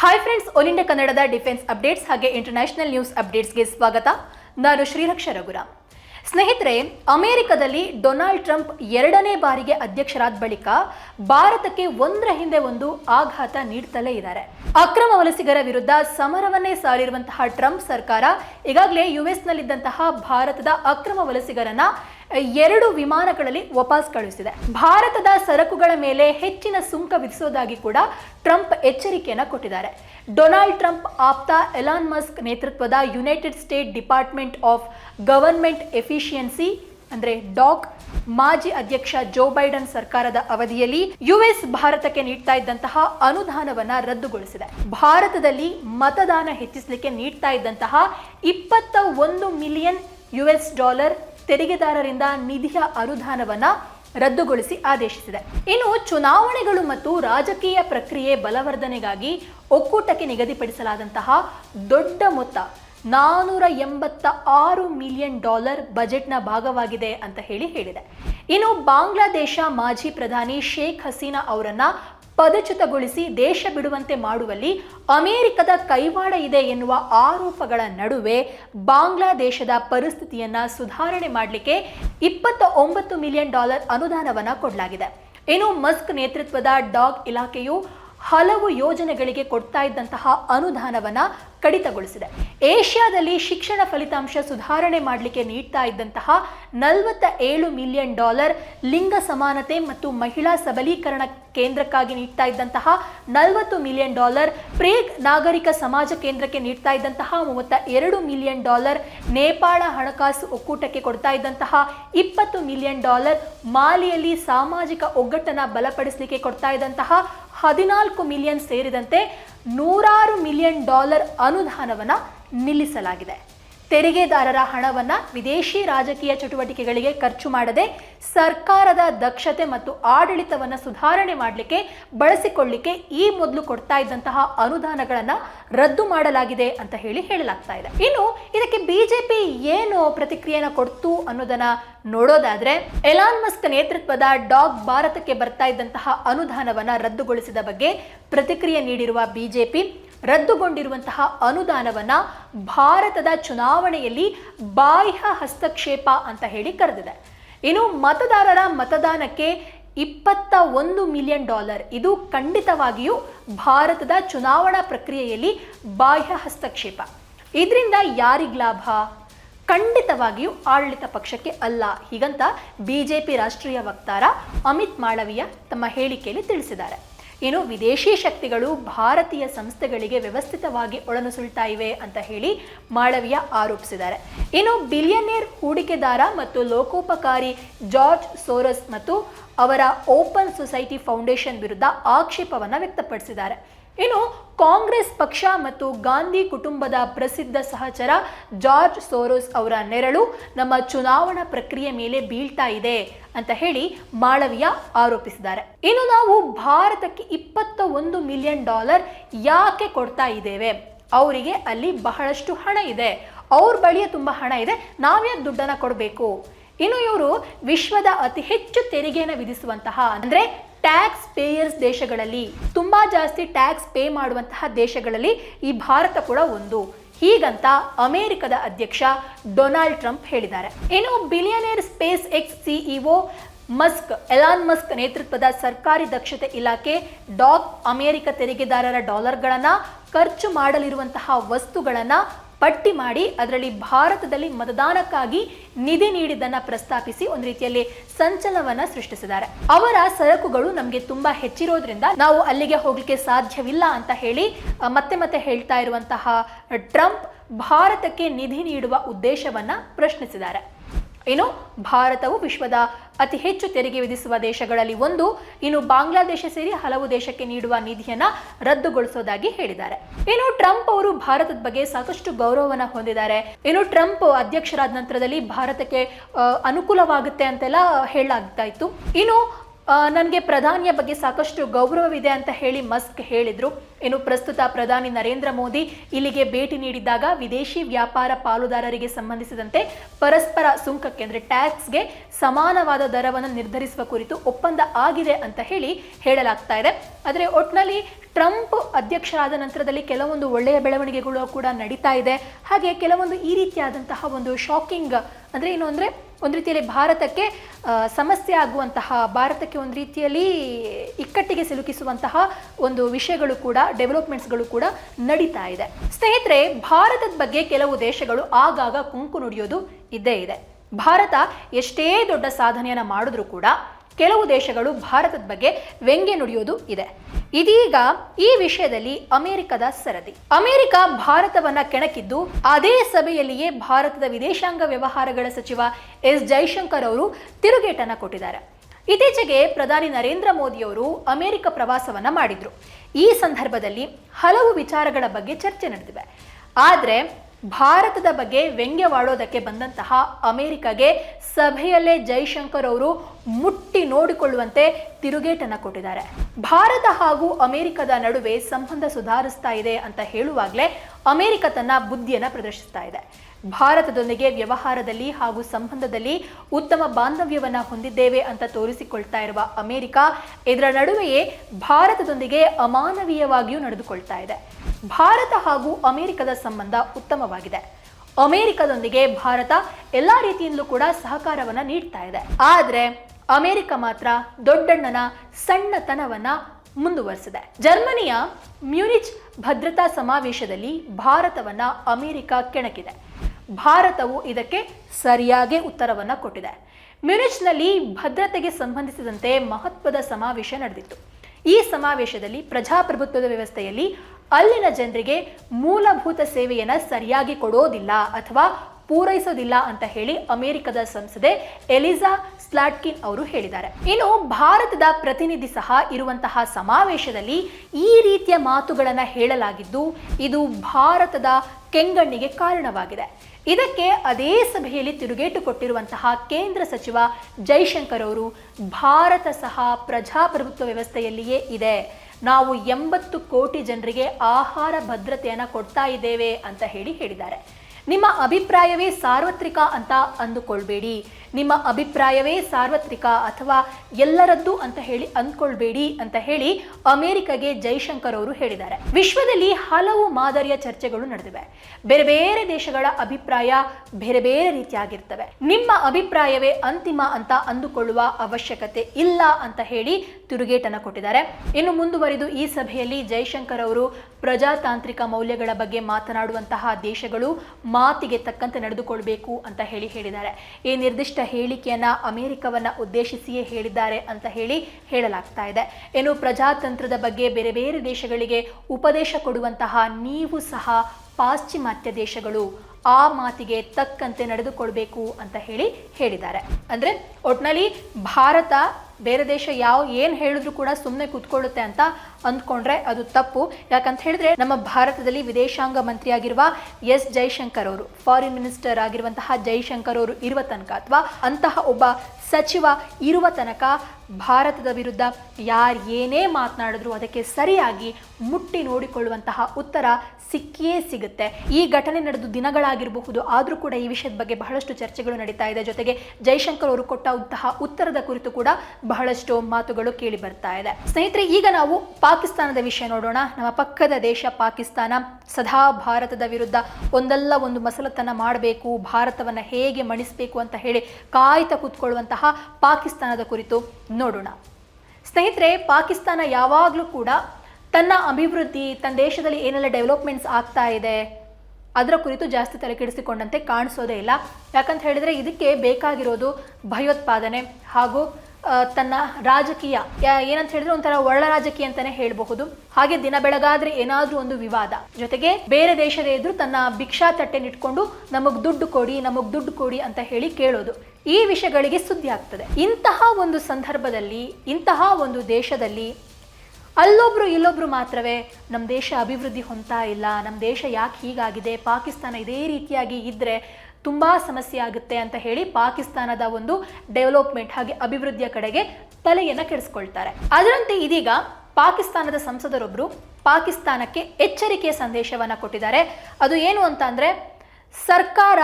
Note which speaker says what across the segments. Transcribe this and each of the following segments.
Speaker 1: Hi friends all India ಕನ್ನಡದ defence updates ಹಾಗೆ international news ಅಪ್ಡೇಟ್ಸ್ಗೆ ಸ್ವಾಗತ. ನಾನು ಶ್ರೀರಕ್ಷ ರಘುರಾಮ್. ಸ್ನೇಹಿತರೆ, ಅಮೆರಿಕದಲ್ಲಿ ಡೊನಾಲ್ಡ್ ಟ್ರಂಪ್ ಎರಡನೇ ಬಾರಿಗೆ ಅಧ್ಯಕ್ಷರಾದ ಬಳಿಕ ಭಾರತಕ್ಕೆ ಒಂದರ ಹಿಂದೆ ಒಂದು ಆಘಾತ ನೀಡ್ತಲೇ ಇದ್ದಾರೆ. ಅಕ್ರಮ ವಲಸಿಗರ ವಿರುದ್ಧ ಸಮರವನ್ನೇ ಸಾರಿರುವಂತಹ ಟ್ರಂಪ್ ಸರ್ಕಾರ ಈಗಾಗಲೇ ಯುಎಸ್ನಲ್ಲಿದ್ದಂತಹ ಭಾರತದ ಅಕ್ರಮ ವಲಸಿಗರನ್ನ ಎರಡು ವಿಮಾನಗಳಲ್ಲಿ ವಾಪಸ್ ಕಳುಹಿಸಿದೆ. ಭಾರತದ ಸರಕುಗಳ ಮೇಲೆ ಹೆಚ್ಚಿನ ಸುಂಕ ವಿಧಿಸೋದಾಗಿ ಕೂಡ ಟ್ರಂಪ್ ಎಚ್ಚರಿಕೆಯನ್ನು ಕೊಟ್ಟಿದ್ದಾರೆ. ಡೊನಾಲ್ಡ್ ಟ್ರಂಪ್ ಆಪ್ತ ಎಲಾನ್ ಮಸ್ಕ್ ನೇತೃತ್ವದ United State department of government efficiency, ಅಂದ್ರೆ ಡಾಕ್, ಮಾಜಿ ಅಧ್ಯಕ್ಷ ಜೋ ಬೈಡನ್ ಸರ್ಕಾರದ ಅವಧಿಯಲ್ಲಿ ಯುಎಸ್ ಭಾರತಕ್ಕೆ ನೀಡ್ತಾ ಇದ್ದಂತಹ ಅನುದಾನವನ್ನ ರದ್ದುಗೊಳಿಸಿದೆ. ಭಾರತದಲ್ಲಿ ಮತದಾನ ಹೆಚ್ಚಿಸಲಿಕ್ಕೆ ನೀಡ್ತಾ ಇದ್ದಂತಹ ಇಪ್ಪತ್ತ ಒಂದು ಮಿಲಿಯನ್ ಯುಎಸ್ ಡಾಲರ್ ತೆರಿಗೆದಾರರಿಂದ ನಿಧಿಯ ಅನುದಾನವನ್ನ ರದ್ದುಗೊಳಿಸಿ ಆದೇಶಿಸಿದೆ. ಇನ್ನು ಚುನಾವಣೆಗಳು ಮತ್ತು ರಾಜಕೀಯ ಪ್ರಕ್ರಿಯೆ ಬಲವರ್ಧನೆಗಾಗಿ ಒಕ್ಕೂಟಕ್ಕೆ ನಿಗದಿಪಡಿಸಲಾದಂತಹ ದೊಡ್ಡ ಮೊತ್ತ ನಾನೂರ ಎಂಬತ್ತ ಆರು ಮಿಲಿಯನ್ ಡಾಲರ್ ಬಜೆಟ್ನ ಭಾಗವಾಗಿದೆ ಅಂತ ಹೇಳಿ ಹೇಳಿದೆ. ಇನ್ನು ಬಾಂಗ್ಲಾದೇಶ ಮಾಜಿ ಪ್ರಧಾನಿ ಶೇಖ್ ಹಸೀನಾ ಅವರನ್ನ ಪದಚ್ಯುತಗೊಳಿಸಿ ದೇಶ ಬಿಡುವಂತೆ ಮಾಡುವಲ್ಲಿ ಅಮೆರಿಕದ ಕೈವಾಡ ಇದೆ ಎನ್ನುವ ಆರೋಪಗಳ ನಡುವೆ ಬಾಂಗ್ಲಾದೇಶದ ಪರಿಸ್ಥಿತಿಯನ್ನು ಸುಧಾರಣೆ ಮಾಡಲಿಕ್ಕೆ ಇಪ್ಪತ್ತ ಒಂಬತ್ತು ಮಿಲಿಯನ್ ಡಾಲರ್ ಅನುದಾನವನ್ನ ಕೊಡಲಾಗಿದೆ. ಇನ್ನು ಮಸ್ಕ್ ನೇತೃತ್ವದ ಡಾಗ್ ಇಲಾಖೆಯು ಹಲವು ಯೋಜನೆಗಳಿಗೆ ಕೊಡ್ತಾ ಇದ್ದಂತಹ ಅನುದಾನವನ್ನ ಕಡಿತಗೊಳಿಸಿದೆ. ಏಷ್ಯಾದಲ್ಲಿ ಶಿಕ್ಷಣ ಫಲಿತಾಂಶ ಸುಧಾರಣೆ ಮಾಡಲಿಕ್ಕೆ ನೀಡ್ತಾ ಇದ್ದಂತಹ ನಲವತ್ತ ಏಳು ಮಿಲಿಯನ್ ಡಾಲರ್ ಲಿಂಗ ಸಮಾನತೆ ಮತ್ತು ಮಹಿಳಾ ಸಬಲೀಕರಣ ಕೇಂದ್ರಕ್ಕಾಗಿ ನೀಡ್ತಾ ಇದ್ದಂತಹ ನಲವತ್ತು ಮಿಲಿಯನ್ ಡಾಲರ್ ಪ್ರೇಗ್ ನಾಗರಿಕ ಸಮಾಜ ಕೇಂದ್ರಕ್ಕೆ ನೀಡ್ತಾ ಇದ್ದಂತಹ ಮೂವತ್ತ ಎರಡು ಮಿಲಿಯನ್ ಡಾಲರ್ ನೇಪಾಳ ಹಣಕಾಸು ಒಕ್ಕೂಟಕ್ಕೆ ಕೊಡ್ತಾ ಇದ್ದಂತಹ ಇಪ್ಪತ್ತು ಮಿಲಿಯನ್ ಡಾಲರ್ ಮಾಲಿಯಲ್ಲಿ ಸಾಮಾಜಿಕ ಒಗ್ಗಟ್ಟನ್ನು ಬಲಪಡಿಸಲಿಕ್ಕೆ ಕೊಡ್ತಾ ಇದ್ದಂತಹ ಹದಿನಾಲ್ಕು ಮಿಲಿಯನ್ ಸೇರಿದಂತೆ ನೂರಾರು ಮಿಲಿಯನ್ ಡಾಲರ್ ಅನುದಾನವನ್ನು ನಿಲ್ಲಿಸಲಾಗಿದೆ. ತೆರಿಗೆದಾರರ ಹಣವನ್ನು ವಿದೇಶಿ ರಾಜಕೀಯ ಚಟುವಟಿಕೆಗಳಿಗೆ ಖರ್ಚು ಮಾಡದೆ ಸರ್ಕಾರದ ದಕ್ಷತೆ ಮತ್ತು ಆಡಳಿತವನ್ನು ಸುಧಾರಣೆ ಮಾಡಲಿಕ್ಕೆ ಬಳಸಿಕೊಳ್ಳಿಕ್ಕೆ ಈ ಮೊದಲು ಕೊಡ್ತಾ ಇದ್ದಂತಹ ಅನುದಾನಗಳನ್ನು ರದ್ದು ಮಾಡಲಾಗಿದೆ ಅಂತ ಹೇಳಿ ಹೇಳಲಾಗ್ತಾ ಇದೆ. ಇನ್ನು ಇದಕ್ಕೆ ಬಿಜೆಪಿ ಏನು ಪ್ರತಿಕ್ರಿಯೆನ ಕೊಡ್ತು ಅನ್ನೋದನ್ನ ನೋಡೋದಾದ್ರೆ ಎಲಾನ್ ಮಸ್ಕ್ ನೇತೃತ್ವದ ಡಾಗ್ ಭಾರತಕ್ಕೆ ಬರ್ತಾ ಇದ್ದಂತಹ ಅನುದಾನವನ್ನ ರದ್ದುಗೊಳಿಸಿದ ಬಗ್ಗೆ ಪ್ರತಿಕ್ರಿಯೆ ನೀಡಿರುವ ಬಿಜೆಪಿ ರದ್ದುಗೊಂಡಿರುವಂತಹ ಅನುದಾನವನ್ನ ಭಾರತದ ಚುನಾವಣೆಯಲ್ಲಿ ಬಾಹ್ಯ ಹಸ್ತಕ್ಷೇಪ ಅಂತ ಹೇಳಿ ಕರೆದಿದೆ. ಇನ್ನು ಮತದಾರರ ಮತದಾನಕ್ಕೆ ಇಪ್ಪತ್ತ ಒಂದು ಮಿಲಿಯನ್ ಡಾಲರ್. ಇದು ಖಂಡಿತವಾಗಿಯೂ ಭಾರತದ ಚುನಾವಣಾ ಪ್ರಕ್ರಿಯೆಯಲ್ಲಿ ಬಾಹ್ಯ ಹಸ್ತಕ್ಷೇಪ. ಇದರಿಂದ ಯಾರಿಗೆ ಲಾಭ? ಖಂಡಿತವಾಗಿಯೂ ಆಡಳಿತ ಪಕ್ಷಕ್ಕೆ ಅಲ್ಲ. ಹೀಗಂತ ಬಿಜೆಪಿ ರಾಷ್ಟ್ರೀಯ ವಕ್ತಾರ ಅಮಿತ್ ಮಾಳವಿಯ ತಮ್ಮ ಹೇಳಿಕೆಯಲ್ಲಿ ತಿಳಿಸಿದ್ದಾರೆ. ಏನು ವಿದೇಶಿ ಶಕ್ತಿಗಳು ಭಾರತೀಯ ಸಂಸ್ಥೆಗಳಿಗೆ ವ್ಯವಸ್ಥಿತವಾಗಿ ಒಳನುಸುಳ್ತಾ ಇವೆ ಅಂತ ಹೇಳಿ ಮಾಳವಿಯ ಆರೋಪಿಸಿದ್ದಾರೆ. ಇನ್ನು ಬಿಲಿಯನೇರ್ ಹೂಡಿಕೆದಾರ ಮತ್ತು ಲೋಕೋಪಕಾರಿ ಜಾರ್ಜ್ ಸೋರಸ್ ಮತ್ತು ಅವರ ಓಪನ್ ಸೊಸೈಟಿ ಫೌಂಡೇಶನ್ ವಿರುದ್ಧ ಆಕ್ಷೇಪವನ್ನು ವ್ಯಕ್ತಪಡಿಸಿದ್ದಾರೆ. ಇನ್ನು ಕಾಂಗ್ರೆಸ್ ಪಕ್ಷ ಮತ್ತು ಗಾಂಧಿ ಕುಟುಂಬದ ಪ್ರಸಿದ್ಧ ಸಹಚರ ಜಾರ್ಜ್ ಸೋರೋಸ್ ಅವರ ನೆರಳು ನಮ್ಮ ಚುನಾವಣಾ ಪ್ರಕ್ರಿಯೆ ಮೇಲೆ ಬೀಳ್ತಾ ಇದೆ ಅಂತ ಹೇಳಿ ಮಾಳವಿಯ ಆರೋಪಿಸಿದ್ದಾರೆ. ಇನ್ನು ನಾವು ಭಾರತಕ್ಕೆ ಇಪ್ಪತ್ತ ಒಂದು ಮಿಲಿಯನ್ ಡಾಲರ್ ಯಾಕೆ ಕೊಡ್ತಾ ಇದ್ದೇವೆ? ಅವರಿಗೆ ಅಲ್ಲಿ ಬಹಳಷ್ಟು ಹಣ ಇದೆ. ಅವ್ರ ಬಳಿಯ ತುಂಬ ಹಣ ಇದೆ. ನಾವೇ ದುಡ್ಡನ್ನು ಕೊಡಬೇಕು? ಇನ್ನು ಇವರು ವಿಶ್ವದ ಅತಿ ಹೆಚ್ಚು ತೆರಿಗೆಯನ್ನು ವಿಧಿಸುವಂತಹ ಅಂದ್ರೆ ಟ್ಯಾಕ್ಸ್ ಪೇಯರ್ಸ್ ದೇಶಗಳಲ್ಲಿ, ತುಂಬ ಜಾಸ್ತಿ ಟ್ಯಾಕ್ಸ್ ಪೇ ಮಾಡುವಂತಹ ದೇಶಗಳಲ್ಲಿ ಈ ಭಾರತ ಕೂಡ ಒಂದು. ಹೀಗಂತ ಅಮೆರಿಕದ ಅಧ್ಯಕ್ಷ ಡೊನಾಲ್ಡ್ ಟ್ರಂಪ್ ಹೇಳಿದ್ದಾರೆ. ಇನ್ನು billionaire space X CEO Musk Elon Musk ನೇತೃತ್ವದ ಸರ್ಕಾರಿ ದಕ್ಷತೆ ಇಲಾಖೆ, ಡಾಕ್ ಅಮೆರಿಕ ತೆರಿಗೆದಾರರ ಡಾಲರ್ಗಳನ್ನು ಖರ್ಚು ಮಾಡಲಿರುವಂತಹ ವಸ್ತುಗಳನ್ನ ಪಟ್ಟಿ ಮಾಡಿ ಅದರಲ್ಲಿ ಭಾರತದಲ್ಲಿ ಮತದಾನಕ್ಕಾಗಿ ನಿಧಿ ನೀಡಿದ್ದನ್ನ ಪ್ರಸ್ತಾಪಿಸಿ ಒಂದು ರೀತಿಯಲ್ಲಿ ಸಂಚಲನವನ್ನ ಸೃಷ್ಟಿಸಿದ್ದಾರೆ. ಅವರ ಸರಕುಗಳು ನಮಗೆ ತುಂಬಾ ಹೆಚ್ಚಿರೋದ್ರಿಂದ ನಾವು ಅಲ್ಲಿಗೆ ಹೋಗ್ಲಿಕ್ಕೆ ಸಾಧ್ಯವಿಲ್ಲ ಅಂತ ಹೇಳಿ ಮತ್ತೆ ಮತ್ತೆ ಹೇಳ್ತಾ ಇರುವಂತಹ ಟ್ರಂಪ್ ಭಾರತಕ್ಕೆ ನಿಧಿ ನೀಡುವ ಉದ್ದೇಶವನ್ನ ಪ್ರಶ್ನಿಸಿದ್ದಾರೆ. ಇನ್ನು ಭಾರತವು ವಿಶ್ವದ ಅತಿ ಹೆಚ್ಚು ತೆರಿಗೆ ವಿಧಿಸುವ ದೇಶಗಳಲ್ಲಿ ಒಂದು. ಇನ್ನು ಬಾಂಗ್ಲಾದೇಶ ಸೇರಿ ಹಲವು ದೇಶಕ್ಕೆ ನೀಡುವ ನಿಧಿಯನ್ನ ರದ್ದುಗೊಳಿಸೋದಾಗಿ ಹೇಳಿದ್ದಾರೆ. ಇನ್ನು ಟ್ರಂಪ್ ಅವರು ಭಾರತದ ಬಗ್ಗೆ ಸಾಕಷ್ಟು ಗೌರವವನ್ನು ಹೊಂದಿದ್ದಾರೆ. ಇನ್ನು ಟ್ರಂಪ್ ಅಧ್ಯಕ್ಷರಾದ ನಂತರದಲ್ಲಿ ಭಾರತಕ್ಕೆ ಅನುಕೂಲವಾಗುತ್ತೆ ಅಂತೆಲ್ಲ ಹೇಳಲಾಗ್ತಾ ಇತ್ತು. ಇನ್ನು ನನಗೆ ಪ್ರಧಾನಿಯ ಬಗ್ಗೆ ಸಾಕಷ್ಟು ಗೌರವವಿದೆ ಅಂತ ಹೇಳಿ ಮಸ್ಕ್ ಹೇಳಿದರು. ಇನ್ನು ಪ್ರಸ್ತುತ ಪ್ರಧಾನಿ ನರೇಂದ್ರ ಮೋದಿ ಇಲ್ಲಿಗೆ ಭೇಟಿ ನೀಡಿದ್ದಾಗ ವಿದೇಶಿ ವ್ಯಾಪಾರ ಪಾಲುದಾರರಿಗೆ ಸಂಬಂಧಿಸಿದಂತೆ ಪರಸ್ಪರ ಸುಂಕಕ್ಕೆ, ಅಂದರೆ ಟ್ಯಾಕ್ಸ್ಗೆ ಸಮಾನವಾದ ದರವನ್ನು ನಿರ್ಧರಿಸುವ ಕುರಿತು ಒಪ್ಪಂದ ಆಗಿದೆ ಅಂತ ಹೇಳಿ ಹೇಳಲಾಗ್ತಾ ಇದೆ. ಆದರೆ ಒಟ್ನಲ್ಲಿ ಟ್ರಂಪ್ ಅಧ್ಯಕ್ಷರಾದ ನಂತರದಲ್ಲಿ ಕೆಲವೊಂದು ಒಳ್ಳೆಯ ಬೆಳವಣಿಗೆಗಳು ಕೂಡ ನಡೀತಾ ಇದೆ. ಹಾಗೆ ಕೆಲವೊಂದು ಈ ರೀತಿಯಾದಂತಹ ಒಂದು ಶಾಕಿಂಗ್, ಅಂದರೆ ಏನು ಅಂದರೆ ಒಂದು ರೀತಿಯಲ್ಲಿ ಭಾರತಕ್ಕೆ ಸಮಸ್ಯೆ ಆಗುವಂತಹ, ಭಾರತಕ್ಕೆ ಒಂದು ರೀತಿಯಲ್ಲಿ ಇಕ್ಕಟ್ಟಿಗೆ ಸಿಲುಕಿಸುವಂತಹ ಒಂದು ವಿಷಯಗಳು ಕೂಡ ಡೆವಲಪ್ಮೆಂಟ್ಸ್ಗಳು ಕೂಡ ನಡೀತಾ ಇದೆ. ಸ್ನೇಹಿತರೆ, ಭಾರತದ ಬಗ್ಗೆ ಕೆಲವು ದೇಶಗಳು ಆಗಾಗ ಕುಂಕು ನುಡಿಯೋದು ಇದ್ದೇ ಇದೆ. ಭಾರತ ಎಷ್ಟೇ ದೊಡ್ಡ ಸಾಧನೆಯನ್ನು ಮಾಡಿದ್ರೂ ಕೂಡ, ಕೆಲವು ದೇಶಗಳು ಭಾರತದ ಬಗ್ಗೆ ವ್ಯಂಗ್ಯ ನುಡಿಯೋದು ಇದೆ. ಇದೀಗ ಈ ವಿಷಯದಲ್ಲಿ ಅಮೆರಿಕದ ಸರದಿ. ಅಮೆರಿಕ ಭಾರತವನ್ನ ಕೆಣಕಿದ್ದು ಅದೇ ಸಭೆಯಲ್ಲಿಯೇ ಭಾರತದ ವಿದೇಶಾಂಗ ವ್ಯವಹಾರಗಳ ಸಚಿವ ಎಸ್ ಜೈಶಂಕರ್ ಅವರು ತಿರುಗೇಟನ್ನ ಕೊಟ್ಟಿದ್ದಾರೆ. ಇತ್ತೀಚೆಗೆ ಪ್ರಧಾನಿ ನರೇಂದ್ರ ಮೋದಿಯವರು ಅಮೆರಿಕ ಪ್ರವಾಸವನ್ನ ಮಾಡಿದ್ರು. ಈ ಸಂದರ್ಭದಲ್ಲಿ ಹಲವು ವಿಚಾರಗಳ ಬಗ್ಗೆ ಚರ್ಚೆ ನಡೆದಿವೆ ಆದರೆ ಭಾರತದ ಬಗ್ಗೆ ವ್ಯಂಗ್ಯವಾಡೋದಕ್ಕೆ ಬಂದಂತಹ ಅಮೆರಿಕಗೆ ಸಭೆಯಲ್ಲೇ ಜೈಶಂಕರ್ ಅವರು ಮುಟ್ಟಿ ನೋಡಿಕೊಳ್ಳುವಂತೆ ತಿರುಗೇಟನ್ನು ಕೊಟ್ಟಿದ್ದಾರೆ. ಭಾರತ ಹಾಗೂ ಅಮೆರಿಕದ ನಡುವೆ ಸಂಬಂಧ ಸುಧಾರಿಸ್ತಾ ಇದೆ ಅಂತ ಹೇಳುವಾಗಲೇ ಅಮೆರಿಕ ತನ್ನ ಬುದ್ಧಿಯನ್ನು ಪ್ರದರ್ಶಿಸ್ತಾ ಇದೆ. ಭಾರತದೊಂದಿಗೆ ವ್ಯವಹಾರದಲ್ಲಿ ಹಾಗೂ ಸಂಬಂಧದಲ್ಲಿ ಉತ್ತಮ ಬಾಂಧವ್ಯವನ್ನ ಹೊಂದಿದ್ದೇವೆ ಅಂತ ತೋರಿಸಿಕೊಳ್ತಾ ಇರುವ ಅಮೆರಿಕ, ಇದರ ನಡುವೆಯೇ ಭಾರತದೊಂದಿಗೆ ಅಮಾನವೀಯವಾಗಿಯೂ ನಡೆದುಕೊಳ್ತಾ ಇದೆ. ಭಾರತ ಹಾಗೂ ಅಮೆರಿಕದ ಸಂಬಂಧ ಉತ್ತಮವಾಗಿದೆ. ಅಮೆರಿಕದೊಂದಿಗೆ ಭಾರತ ಎಲ್ಲ ರೀತಿಯಿಂದಲೂ ಕೂಡ ಸಹಕಾರವನ್ನ ನೀಡ್ತಾ ಇದೆ. ಆದರೆ ಅಮೆರಿಕ ಮಾತ್ರ ದೊಡ್ಡಣ್ಣನ ಸಣ್ಣತನವನ್ನ ಮುಂದುವರೆಸಿದೆ. ಜರ್ಮನಿಯ ಮ್ಯೂನಿಚ್ ಭದ್ರತಾ ಸಮಾವೇಶದಲ್ಲಿ ಭಾರತವನ್ನ ಅಮೆರಿಕ ಕೆಣಕಿದೆ. ಭಾರತವು ಇದಕ್ಕೆ ಸರಿಯಾಗಿ ಉತ್ತರವನ್ನು ಕೊಟ್ಟಿದೆ. ಮ್ಯೂನಿಚ್ನಲ್ಲಿ ಭದ್ರತೆಗೆ ಸಂಬಂಧಿಸಿದಂತೆ ಮಹತ್ವದ ಸಮಾವೇಶ ನಡೆದಿತ್ತು. ಈ ಸಮಾವೇಶದಲ್ಲಿ ಪ್ರಜಾಪ್ರಭುತ್ವದ ವ್ಯವಸ್ಥೆಯಲ್ಲಿ ಅಲ್ಲಿನ ಜನರಿಗೆ ಮೂಲಭೂತ ಸೇವೆಯನ್ನು ಸರಿಯಾಗಿ ಕೊಡೋದಿಲ್ಲ ಅಥವಾ ಪೂರೈಸೋದಿಲ್ಲ ಅಂತ ಹೇಳಿ ಅಮೆರಿಕದ ಸಂಸದೆ ಎಲಿಸಾ ಸ್ಲಾಟ್ಕಿನ್ ಅವರು ಹೇಳಿದ್ದಾರೆ. ಇನ್ನು ಭಾರತದ ಪ್ರತಿನಿಧಿ ಸಹ ಇರುವಂತಹ ಸಮಾವೇಶದಲ್ಲಿ ಈ ರೀತಿಯ ಮಾತುಗಳನ್ನು ಹೇಳಲಾಗಿದ್ದು, ಇದು ಭಾರತದ ಕೆಂಗಣ್ಣಿಗೆ ಕಾರಣವಾಗಿದೆ. ಇದಕ್ಕೆ ಅದೇ ಸಭೆಯಲ್ಲಿ ತಿರುಗೇಟು ಕೊಟ್ಟಿರುವಂತಹ ಕೇಂದ್ರ ಸಚಿವ ಜೈಶಂಕರ್ ಅವರು, ಭಾರತ ಸಹ ಪ್ರಜಾಪ್ರಭುತ್ವ ವ್ಯವಸ್ಥೆಯಲ್ಲಿಯೇ ಇದೆ. ನಾವು ಎಂಬತ್ತು ಕೋಟಿ ಜನರಿಗೆ ಆಹಾರ ಭದ್ರತೆಯನ್ನು ಕೊಡ್ತಾ ಇದ್ದೇವೆ ಅಂತ ಹೇಳಿ ಹೇಳಿದ್ದಾರೆ. ನಿಮ್ಮ ಅಭಿಪ್ರಾಯವೇ ಸಾರ್ವತ್ರಿಕ ಅಂತ ಅಂದುಕೊಳ್ಬೇಡಿ. ನಿಮ್ಮ ಅಭಿಪ್ರಾಯವೇ ಸಾರ್ವತ್ರಿಕ ಅಥವಾ ಎಲ್ಲರದ್ದು ಅಂತ ಹೇಳಿ ಅಂದ್ಕೊಳ್ಬೇಡಿ ಅಂತ ಹೇಳಿ ಅಮೆರಿಕಗೆ ಜೈಶಂಕರ್ ಅವರು ಹೇಳಿದ್ದಾರೆ. ವಿಶ್ವದಲ್ಲಿ ಹಲವು ಮಾದರಿಯ ಚರ್ಚೆಗಳು ನಡೆದಿವೆ. ಬೇರೆ ಬೇರೆ ದೇಶಗಳ ಅಭಿಪ್ರಾಯ ಬೇರೆ ಬೇರೆ ರೀತಿಯಾಗಿರ್ತವೆ. ನಿಮ್ಮ ಅಭಿಪ್ರಾಯವೇ ಅಂತಿಮ ಅಂತ ಅಂದುಕೊಳ್ಳುವ ಅವಶ್ಯಕತೆ ಇಲ್ಲ ಅಂತ ಹೇಳಿ ತಿರುಗೇಟನ್ನು ಕೊಟ್ಟಿದ್ದಾರೆ. ಇನ್ನು ಮುಂದುವರಿದು ಈ ಸಭೆಯಲ್ಲಿ ಜೈಶಂಕರ್ ಅವರು ಪ್ರಜಾತಾಂತ್ರಿಕ ಮೌಲ್ಯಗಳ ಬಗ್ಗೆ ಮಾತನಾಡುವಂತಹ ದೇಶಗಳು ಮಾತಿಗೆ ತಕ್ಕಂತೆ ನಡೆದುಕೊಳ್ಬೇಕು ಅಂತ ಹೇಳಿ ಹೇಳಿದ್ದಾರೆ. ಈ ನಿರ್ದಿಷ್ಟ ಹೇಳಿಕೆಯನ್ನ ಅಮೆರಿಕವನ್ನ ಉದ್ದೇಶಿಸಿಯೇ ಹೇಳಿದ್ದಾರೆ ಅಂತ ಹೇಳಿ ಹೇಳಲಾಗ್ತಾ ಇದೆ. ಏನು ಪ್ರಜಾತಂತ್ರದ ಬಗ್ಗೆ ಬೇರೆ ಬೇರೆ ದೇಶಗಳಿಗೆ ಉಪದೇಶ ಕೊಡುವಂತಹ ನೀವು ಸಹ ಪಾಶ್ಚಿಮಾತ್ಯ ದೇಶಗಳು ಆ ಮಾತಿಗೆ ತಕ್ಕಂತೆ ನಡೆದುಕೊಳ್ಬೇಕು ಅಂತ ಹೇಳಿ ಹೇಳಿದ್ದಾರೆ. ಅಂದ್ರೆ ಒಟ್ನಲ್ಲಿ ಭಾರತ ಬೇರೆ ದೇಶ ಯಾವ ಏನು ಹೇಳಿದ್ರು ಕೂಡ ಸುಮ್ಮನೆ ಕೂತ್ಕೊಳ್ಳುತ್ತೆ ಅಂತ ಅಂದ್ಕೊಂಡ್ರೆ ಅದು ತಪ್ಪು. ಯಾಕಂತ ಹೇಳಿದ್ರೆ ನಮ್ಮ ಭಾರತದಲ್ಲಿ ವಿದೇಶಾಂಗ ಮಂತ್ರಿಯಾಗಿರುವ ಎಸ್ ಜೈಶಂಕರ್ ಅವರು ಫಾರಿನ್ ಮಿನಿಸ್ಟರ್ ಆಗಿರುವಂತಹ ಜೈಶಂಕರ್ ಅವರು ಇರುವ ತನಕ ಅಥವಾ ಅಂತಹ ಒಬ್ಬ ಸಚಿವ ಇರುವ ತನಕ ಭಾರತದ ವಿರುದ್ಧ ಯಾರು ಏನೇ ಮಾತನಾಡಿದ್ರು ಅದಕ್ಕೆ ಸರಿಯಾಗಿ ಮುಟ್ಟಿ ನೋಡಿಕೊಳ್ಳುವಂತಹ ಉತ್ತರ ಸಿಕ್ಕಿಯೇ ಸಿಗುತ್ತೆ. ಈ ಘಟನೆ ನಡೆದು ದಿನಗಳಾಗಿರಬಹುದು. ಆದರೂ ಕೂಡ ಈ ವಿಷಯದ ಬಗ್ಗೆ ಬಹಳಷ್ಟು ಚರ್ಚೆಗಳು ನಡೀತಾ ಇದೆ. ಜೊತೆಗೆ ಜೈಶಂಕರ್ ಅವರು ಕೊಟ್ಟಂತಹ ಉತ್ತರದ ಕುರಿತು ಕೂಡ ಬಹಳಷ್ಟು ಮಾತುಗಳು ಕೇಳಿ ಬರ್ತಾ ಇದೆ. ಸ್ನೇಹಿತರೆ, ಈಗ ನಾವು ಪಾಕಿಸ್ತಾನದ ವಿಷಯ ನೋಡೋಣ. ನಮ್ಮ ಪಕ್ಕದ ದೇಶ ಪಾಕಿಸ್ತಾನ, ಸದಾ ಭಾರತದ ವಿರುದ್ಧ ಒಂದಲ್ಲ ಒಂದು ಮಸಲತ್ತನ್ನು ಮಾಡಬೇಕು, ಭಾರತವನ್ನ ಹೇಗೆ ಮಣಿಸಬೇಕು ಅಂತ ಹೇಳಿ ಕಾಯ್ತಾ ಕೂತ್ಕೊಳ್ಳುವಂತಹ ಪಾಕಿಸ್ತಾನದ ಕುರಿತು ನೋಡೋಣ. ಸ್ನೇಹಿತರೆ, ಪಾಕಿಸ್ತಾನ ಯಾವಾಗಲೂ ಕೂಡ ತನ್ನ ಅಭಿವೃದ್ಧಿ, ತನ್ನ ದೇಶದಲ್ಲಿ ಏನೆಲ್ಲ ಡೆವಲಪ್ಮೆಂಟ್ಸ್ ಆಗ್ತಾ ಇದೆ, ಅದರ ಕುರಿತು ಜಾಸ್ತಿ ತಲೆ ಕೆಡಿಸಿಕೊಂಡಂತೆ ಕಾಣಿಸೋದೇ ಇಲ್ಲ. ಯಾಕಂತ ಹೇಳಿದರೆ ಇದಕ್ಕೆ ಬೇಕಾಗಿರೋದು ಭಯೋತ್ಪಾದನೆ ಹಾಗೂ ತನ್ನ ರಾಜಕೀಯ ಏನಂತ ಹೇಳಿದ್ರೆ ಒಂಥರ ಒಳ್ಳ ರಾಜಕೀಯ ಅಂತಾನೆ ಹೇಳಬಹುದು. ಹಾಗೆ ದಿನ ಬೆಳಗಾದ್ರೆ ಏನಾದ್ರೂ ಒಂದು ವಿವಾದ. ಜೊತೆಗೆ ಬೇರೆ ದೇಶದ ಎದುರು ತನ್ನ ಭಿಕ್ಷಾ ತಟ್ಟೆನಿಟ್ಕೊಂಡು ನಮಗ್ ದುಡ್ಡು ಕೊಡಿ, ನಮಗ್ ದುಡ್ಡು ಕೊಡಿ ಅಂತ ಹೇಳಿ ಕೇಳೋದು. ಈ ವಿಷಯಗಳಿಗೆ ಸುದ್ದಿ ಆಗ್ತದೆ ಇಂತಹ ಒಂದು ಸಂದರ್ಭದಲ್ಲಿ, ಇಂತಹ ಒಂದು ದೇಶದಲ್ಲಿ ಅಲ್ಲೊಬ್ರು ಇಲ್ಲೊಬ್ರು ಮಾತ್ರವೇ ನಮ್ಮ ದೇಶ ಅಭಿವೃದ್ಧಿ ಹೊಂದ್ತಾ ಇಲ್ಲ ನಮ್ಮ ದೇಶ ಯಾಕೆ ಹೀಗಾಗಿದೆ, ಪಾಕಿಸ್ತಾನ ಇದೇ ರೀತಿಯಾಗಿ ಇದ್ದರೆ ತುಂಬ ಸಮಸ್ಯೆ ಆಗುತ್ತೆ ಅಂತ ಹೇಳಿ ಪಾಕಿಸ್ತಾನದ ಒಂದು ಡೆವಲಪ್ಮೆಂಟ್ ಹಾಗೆ ಅಭಿವೃದ್ಧಿಯ ಕಡೆಗೆ ತಲೆಯನ್ನು ಕೆಡಿಸ್ಕೊಳ್ತಾರೆ. ಅದರಂತೆ ಇದೀಗ ಪಾಕಿಸ್ತಾನದ ಸಂಸದರೊಬ್ಬರು ಪಾಕಿಸ್ತಾನಕ್ಕೆ ಎಚ್ಚರಿಕೆಯ ಸಂದೇಶವನ್ನು ಕೊಟ್ಟಿದ್ದಾರೆ. ಅದು ಏನು ಅಂತ ಅಂದರೆ, ಸರ್ಕಾರ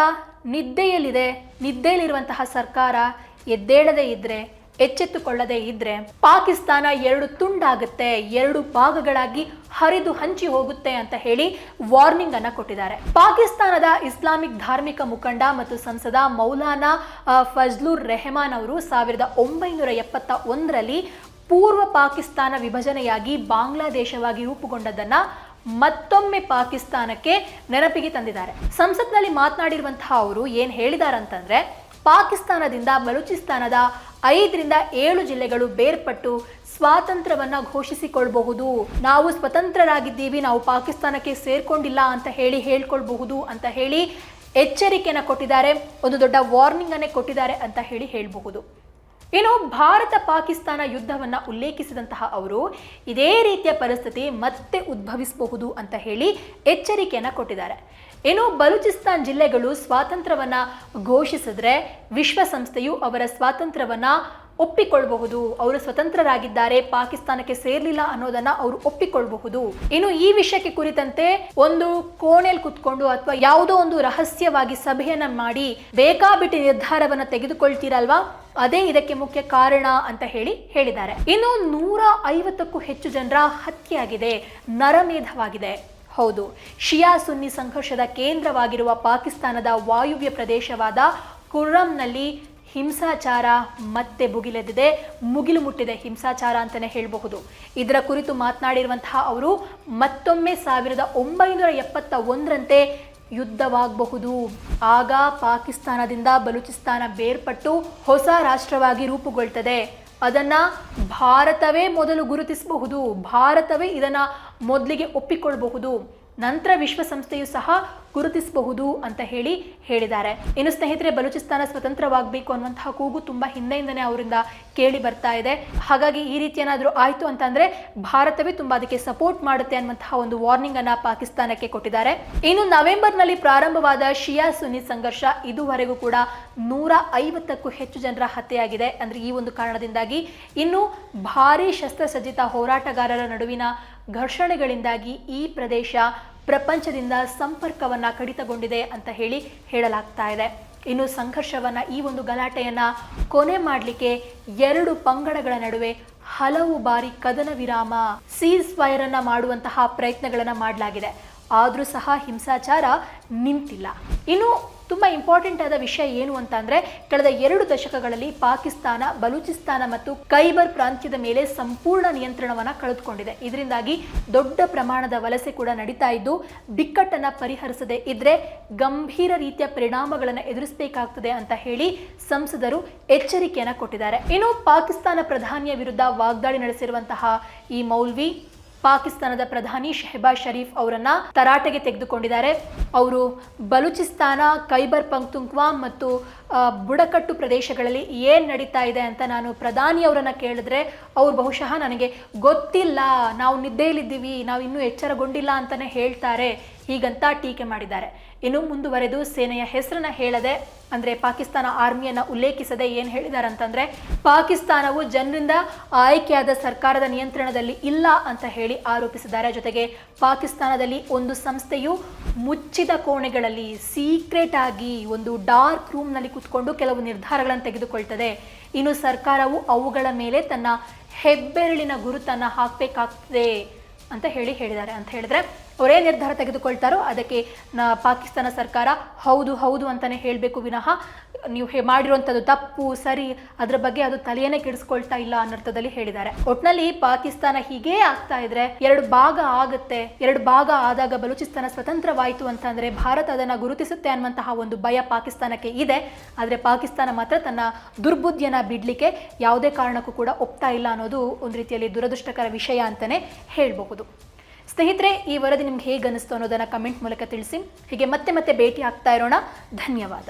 Speaker 1: ನಿದ್ದೆಯಲ್ಲಿದೆ, ನಿದ್ದೆಯಲ್ಲಿರುವಂತಹ ಸರ್ಕಾರ ಎದ್ದೇಳದೇ ಇದ್ದರೆ ಎಚ್ಚೆತ್ತುಕೊಳ್ಳದೇ ಇದ್ರೆ ಪಾಕಿಸ್ತಾನ ಎರಡು ತುಂಡಾಗುತ್ತೆ, ಎರಡು ಭಾಗಗಳಾಗಿ ಹರಿದು ಹಂಚಿ ಹೋಗುತ್ತೆ ಅಂತ ಹೇಳಿ ವಾರ್ನಿಂಗ್ ಅನ್ನ ಕೊಟ್ಟಿದ್ದಾರೆ. ಪಾಕಿಸ್ತಾನದ ಇಸ್ಲಾಮಿಕ್ ಧಾರ್ಮಿಕ ಮುಖಂಡ ಮತ್ತು ಸಂಸದ ಮೌಲಾನಾ ಫಜ್ಲುರ್ ರೆಹಮಾನ್ ಅವರು ಸಾವಿರದ ಒಂಬೈನೂರ ಎಪ್ಪತ್ತ ಒಂದರಲ್ಲಿ ಪೂರ್ವ ಪಾಕಿಸ್ತಾನ ವಿಭಜನೆಯಾಗಿ ಬಾಂಗ್ಲಾದೇಶವಾಗಿ ರೂಪುಗೊಂಡದನ್ನ ಮತ್ತೊಮ್ಮೆ ಪಾಕಿಸ್ತಾನಕ್ಕೆ ನೆನಪಿಗೆ ತಂದಿದ್ದಾರೆ. ಸಂಸತ್ನಲ್ಲಿ ಮಾತನಾಡಿರುವಂತಹ ಅವರು ಏನ್ ಹೇಳಿದಾರಂತಂದ್ರೆ ಪಾಕಿಸ್ತಾನದಿಂದ ಬಲೂಚಿಸ್ತಾನದ ಐದರಿಂದ ಏಳು ಜಿಲ್ಲೆಗಳು ಬೇರ್ಪಟ್ಟು ಸ್ವಾತಂತ್ರ್ಯವನ್ನ ಘೋಷಿಸಿಕೊಳ್ಬಹುದು. ನಾವು ಸ್ವತಂತ್ರರಾಗಿದ್ದೀವಿ, ನಾವು ಪಾಕಿಸ್ತಾನಕ್ಕೆ ಸೇರ್ಕೊಂಡಿಲ್ಲ ಅಂತ ಹೇಳಿ ಹೇಳ್ಕೊಳ್ಬಹುದು ಅಂತ ಹೇಳಿ ಎಚ್ಚರಿಕೆಯನ್ನು ಕೊಟ್ಟಿದ್ದಾರೆ, ಒಂದು ದೊಡ್ಡ ವಾರ್ನಿಂಗನ್ನೇ ಕೊಟ್ಟಿದ್ದಾರೆ ಅಂತ ಹೇಳಿ ಹೇಳಬಹುದು. ಇನ್ನು ಭಾರತ ಪಾಕಿಸ್ತಾನ ಯುದ್ಧವನ್ನ ಉಲ್ಲೇಖಿಸಿದಂತಹ ಅವರು, ಇದೇ ರೀತಿಯ ಪರಿಸ್ಥಿತಿ ಮತ್ತೆ ಉದ್ಭವಿಸಬಹುದು ಅಂತ ಹೇಳಿ ಎಚ್ಚರಿಕೆಯನ್ನ ಕೊಟ್ಟಿದ್ದಾರೆ. ಇನ್ನು ಬಲೂಚಿಸ್ತಾನ್ ಜಿಲ್ಲೆಗಳು ಸ್ವಾತಂತ್ರ್ಯವನ್ನ ಘೋಷಿಸಿದ್ರೆ ವಿಶ್ವಸಂಸ್ಥೆಯು ಅವರ ಸ್ವಾತಂತ್ರ್ಯವನ್ನ ಒಪ್ಪಿಕೊಳ್ಳಬಹುದು. ಅವರು ಸ್ವತಂತ್ರರಾಗಿದ್ದಾರೆ, ಪಾಕಿಸ್ತಾನಕ್ಕೆ ಸೇರ್ಲಿಲ್ಲ ಅನ್ನೋದನ್ನ ಅವರು ಒಪ್ಪಿಕೊಳ್ಳಬಹುದು. ಇನ್ನು ಈ ವಿಷಯಕ್ಕೆ ಕುರಿತಂತೆ ಒಂದು ಕೋಣೆಯಲ್ಲಿ ಕುತ್ಕೊಂಡು ಅಥವಾ ಯಾವುದೋ ಒಂದು ರಹಸ್ಯವಾಗಿ ಸಭೆಯನ್ನ ಮಾಡಿ ಬೇಕಾಬಿಟ್ಟಿ ನಿರ್ಧಾರವನ್ನ ತೆಗೆದುಕೊಳ್ತೀರಲ್ವಾ? ಅದೇ ಇದಕ್ಕೆ ಮುಖ್ಯ ಕಾರಣ ಅಂತ ಹೇಳಿ ಹೇಳಿದ್ದಾರೆ. ಇನ್ನು ನೂರ ಐವತ್ತಕ್ಕೂ ಹೆಚ್ಚು ಜನರ ಹತ್ಯೆಯಾಗಿದೆ, ನರಮೇಧವಾಗಿದೆ. ಹೌದು, ಶಿಯಾ ಸುನ್ನಿ ಸಂಘರ್ಷದ ಕೇಂದ್ರವಾಗಿರುವ ಪಾಕಿಸ್ತಾನದ ವಾಯುವ್ಯ ಪ್ರದೇಶವಾದ ಕುರ್ರಂನಲ್ಲಿ ಹಿಂಸಾಚಾರ ಮತ್ತೆ ಭುಗಿಲೆದ್ದಿದೆ, ಮುಗಿಲು ಮುಟ್ಟಿದೆ ಹಿಂಸಾಚಾರ ಅಂತಲೇ ಹೇಳಬಹುದು. ಇದರ ಕುರಿತು ಮಾತನಾಡಿರುವಂತಹ ಅವರು, ಮತ್ತೊಮ್ಮೆ ಸಾವಿರದ ಒಂಬೈನೂರ ಎಪ್ಪತ್ತ ಒಂದರಂತೆ ಯುದ್ಧವಾಗಬಹುದು. ಆಗ ಪಾಕಿಸ್ತಾನದಿಂದ ಬಲೂಚಿಸ್ತಾನ ಬೇರ್ಪಟ್ಟು ಹೊಸ ರಾಷ್ಟ್ರವಾಗಿ ರೂಪುಗೊಳ್ತದೆ. ಅದನ್ನ ಭಾರತವೇ ಮೊದಲು ಗುರುತಿಸಬಹುದು. ಭಾರತವೇ ಇದನ್ನ ಮೊದಲಿಗೆ ಒಪ್ಪಿಕೊಳ್ಳಬಹುದು ನಂತರ ವಿಶ್ವಸಂಸ್ಥೆಯು ಸಹ ಗುರುತಿಸಬಹುದು ಅಂತ ಹೇಳಿ ಹೇಳಿದ್ದಾರೆ. ಇನ್ನು ಸ್ನೇಹಿತರೆ, ಬಲೂಚಿಸ್ತಾನ ಸ್ವತಂತ್ರವಾಗಬೇಕು ಅನ್ನುವಂತಹ ಕೂಗು ತುಂಬಾ ಹಿಂದೆಯಿಂದನೇ ಅವರಿಂದ ಕೇಳಿ ಬರ್ತಾ ಇದೆ. ಹಾಗಾಗಿ ಈ ರೀತಿ ಏನಾದರೂ ಆಯಿತು ಅಂತಂದರೆ ಭಾರತವೇ ತುಂಬ ಅದಕ್ಕೆ ಸಪೋರ್ಟ್ ಮಾಡುತ್ತೆ ಅನ್ನುವಂತಹ ಒಂದು ವಾರ್ನಿಂಗ್ ಅನ್ನು ಪಾಕಿಸ್ತಾನಕ್ಕೆ ಕೊಟ್ಟಿದ್ದಾರೆ. ಇನ್ನು ನವೆಂಬರ್ನಲ್ಲಿ ಪ್ರಾರಂಭವಾದ ಶಿಯಾ ಸುನಿ ಸಂಘರ್ಷ ಇದುವರೆಗೂ ಕೂಡ ನೂರ ಐವತ್ತಕ್ಕೂ ಹೆಚ್ಚು ಜನರ ಹತ್ಯೆಯಾಗಿದೆ. ಅಂದರೆ ಈ ಒಂದು ಕಾರಣದಿಂದಾಗಿ ಇನ್ನು ಭಾರೀ ಶಸ್ತ್ರಸಜ್ಜಿತ ಹೋರಾಟಗಾರರ ನಡುವಿನ ಘರ್ಷಣೆಗಳಿಂದಾಗಿ ಈ ಪ್ರದೇಶ ಪ್ರಪಂಚದಿಂದ ಸಂಪರ್ಕವನ್ನ ಕಡಿತಗೊಂಡಿದೆ ಅಂತ ಹೇಳಿ ಹೇಳಲಾಗ್ತಾ ಇದೆ. ಇನ್ನು ಸಂಘರ್ಷವನ್ನ ಈ ಒಂದು ಗಲಾಟೆಯನ್ನ ಕೊನೆ ಮಾಡಲಿಕ್ಕೆ ಎರಡು ಪಂಗಡಗಳ ನಡುವೆ ಹಲವು ಬಾರಿ ಕದನ ವಿರಾಮ, ಸೀಸ್ ಫೈರ್ ಅನ್ನ ಮಾಡುವಂತಹ ಪ್ರಯತ್ನಗಳನ್ನು ಮಾಡಲಾಗಿದೆ. ಆದರೂ ಸಹ ಹಿಂಸಾಚಾರ ನಿಂತಿಲ್ಲ. ಇನ್ನು ತುಂಬ ಇಂಪಾರ್ಟೆಂಟ್ ಆದ ವಿಷಯ ಏನು ಅಂತ ಅಂದ್ರೆ ಕಳೆದ ಎರಡು ದಶಕಗಳಲ್ಲಿ ಪಾಕಿಸ್ತಾನ, ಬಲೂಚಿಸ್ತಾನ ಮತ್ತು ಕೈಬರ್ ಪ್ರಾಂತ್ಯದ ಮೇಲೆ ಸಂಪೂರ್ಣ ನಿಯಂತ್ರಣವನ್ನ ಕಳೆದುಕೊಂಡಿದೆ. ಇದರಿಂದಾಗಿ ದೊಡ್ಡ ಪ್ರಮಾಣದ ವಲಸೆ ಕೂಡ ನಡೀತಾ ಇದ್ದು, ಬಿಕ್ಕಟ್ಟನ್ನು ಪರಿಹರಿಸದೆ ಇದ್ರೆ ಗಂಭೀರ ರೀತಿಯ ಪರಿಣಾಮಗಳನ್ನು ಎದುರಿಸಬೇಕಾಗ್ತದೆ ಅಂತ ಹೇಳಿ ಸಂಸದರು ಎಚ್ಚರಿಕೆಯನ್ನ ಕೊಟ್ಟಿದ್ದಾರೆ. ಇನ್ನು ಪಾಕಿಸ್ತಾನ ಪ್ರಧಾನಿಯ ವಿರುದ್ಧ ವಾಗ್ದಾಳಿ ನಡೆಸಿರುವಂತಹ ಈ ಮೌಲ್ವಿ ಪಾಕಿಸ್ತಾನದ ಪ್ರಧಾನಿ ಶೆಹಬಾಜ್ ಶರೀಫ್ ಅವರನ್ನ ತರಾಟೆಗೆ ತೆಗೆದುಕೊಂಡಿದ್ದಾರೆ. ಅವರು ಬಲೂಚಿಸ್ತಾನ ಖೈಬರ್ ಪಂಕ್ತುಂಕ್ವಾ ಮತ್ತು ಬುಡಕಟ್ಟು ಪ್ರದೇಶಗಳಲ್ಲಿ ಏನ್ ನಡೀತಾ ಇದೆ ಅಂತ ನಾನು ಪ್ರಧಾನಿ ಅವರನ್ನ ಕೇಳಿದ್ರೆ ಅವ್ರು ಬಹುಶಃ ನನಗೆ ಗೊತ್ತಿಲ್ಲ, ನಾವು ನಿದ್ದೆಯಲ್ಲಿದ್ದೀವಿ ನಾವು ಇನ್ನೂ ಎಚ್ಚರಗೊಂಡಿಲ್ಲ ಅಂತಾನೆ ಹೇಳ್ತಾರೆ. ಹೀಗಂತ ಟೀಕೆ ಮಾಡಿದ್ದಾರೆ. ಇನ್ನು ಮುಂದುವರೆದು ಸೇನೆಯ ಹೆಸರನ್ನ ಹೇಳದೆ, ಅಂದ್ರೆ ಪಾಕಿಸ್ತಾನ ಆರ್ಮಿಯನ್ನ ಉಲ್ಲೇಖಿಸದೆ ಏನ್ ಹೇಳಿದ್ದಾರೆ ಅಂತಂದ್ರೆ ಪಾಕಿಸ್ತಾನವು ಜನರಿಂದ ಆಯ್ಕೆಯಾದ ಸರ್ಕಾರದ ನಿಯಂತ್ರಣದಲ್ಲಿ ಇಲ್ಲ ಅಂತ ಹೇಳಿ ಆರೋಪಿಸಿದ್ದಾರೆ. ಜೊತೆಗೆ ಪಾಕಿಸ್ತಾನದಲ್ಲಿ ಒಂದು ಸಂಸ್ಥೆಯು ಮುಚ್ಚಿದ ಕೋಣೆಗಳಲ್ಲಿ ಸೀಕ್ರೆಟ್ ಆಗಿ ಒಂದು ಡಾರ್ಕ್ ರೂಮ್ನಲ್ಲಿ ಕುತ್ಕೊಂಡು ಕೆಲವು ನಿರ್ಧಾರಗಳನ್ನು ತೆಗೆದುಕೊಳ್ತದೆ. ಇನ್ನು ಸರ್ಕಾರವು ಅವುಗಳ ಮೇಲೆ ತನ್ನ ಹೆಬ್ಬೆರಳಿನ ಗುರುತನ್ನ ಹಾಕಬೇಕಾಗ್ತದೆ ಅಂತ ಹೇಳಿ ಹೇಳಿದ್ದಾರೆ. ಅಂತ ಹೇಳಿದ್ರೆ ಅವರೇ ನಿರ್ಧಾರ ತೆಗೆದುಕೊಳ್ತಾರೋ ಅದಕ್ಕೆ ಪಾಕಿಸ್ತಾನ ಸರ್ಕಾರ ಹೌದು ಹೌದು ಅಂತಲೇ ಹೇಳಬೇಕು ವಿನಃ. ನೀವು ಹೇ ಮಾಡಿರುವಂಥದ್ದು ತಪ್ಪು, ಸರಿ, ಅದರ ಬಗ್ಗೆ ಅದು ತಲೆಯನ್ನೇ ಕೆಡಿಸ್ಕೊಳ್ತಾ ಇಲ್ಲ ಅನ್ನರ್ಥದಲ್ಲಿ ಹೇಳಿದ್ದಾರೆ. ಒಟ್ನಲ್ಲಿ ಪಾಕಿಸ್ತಾನ ಹೀಗೇ ಆಗ್ತಾ ಇದ್ರೆ ಎರಡು ಭಾಗ ಆಗುತ್ತೆ, ಎರಡು ಭಾಗ ಆದಾಗ ಬಲೂಚಿಸ್ತಾನ ಸ್ವತಂತ್ರವಾಯಿತು ಅಂತಂದ್ರೆ ಭಾರತ ಅದನ್ನ ಗುರುತಿಸುತ್ತೆ ಅನ್ನುವಂತಹ ಒಂದು ಭಯ ಪಾಕಿಸ್ತಾನಕ್ಕೆ ಇದೆ. ಆದರೆ ಪಾಕಿಸ್ತಾನ ಮಾತ್ರ ತನ್ನ ದುರ್ಬುದ್ಧಿಯನ್ನ ಬಿಡ್ಲಿಕ್ಕೆ ಯಾವುದೇ ಕಾರಣಕ್ಕೂ ಕೂಡ ಒಪ್ತಾ ಇಲ್ಲ ಅನ್ನೋದು ಒಂದು ರೀತಿಯಲ್ಲಿ ದುರದೃಷ್ಟಕರ ವಿಷಯ ಅಂತಲೇ ಹೇಳಬಹುದು. ಸ್ನೇಹಿತರೆ, ಈ ವರದಿ ನಿಮ್ಗೆ ಹೇಗೆ ಅನಿಸ್ತು ಅನ್ನೋದನ್ನು ಕಮೆಂಟ್ ಮೂಲಕ ತಿಳಿಸಿ. ಹೀಗೆ ಮತ್ತೆ ಮತ್ತೆ ಭೇಟಿ ಆಗ್ತಾ ಇರೋಣ. ಧನ್ಯವಾದ.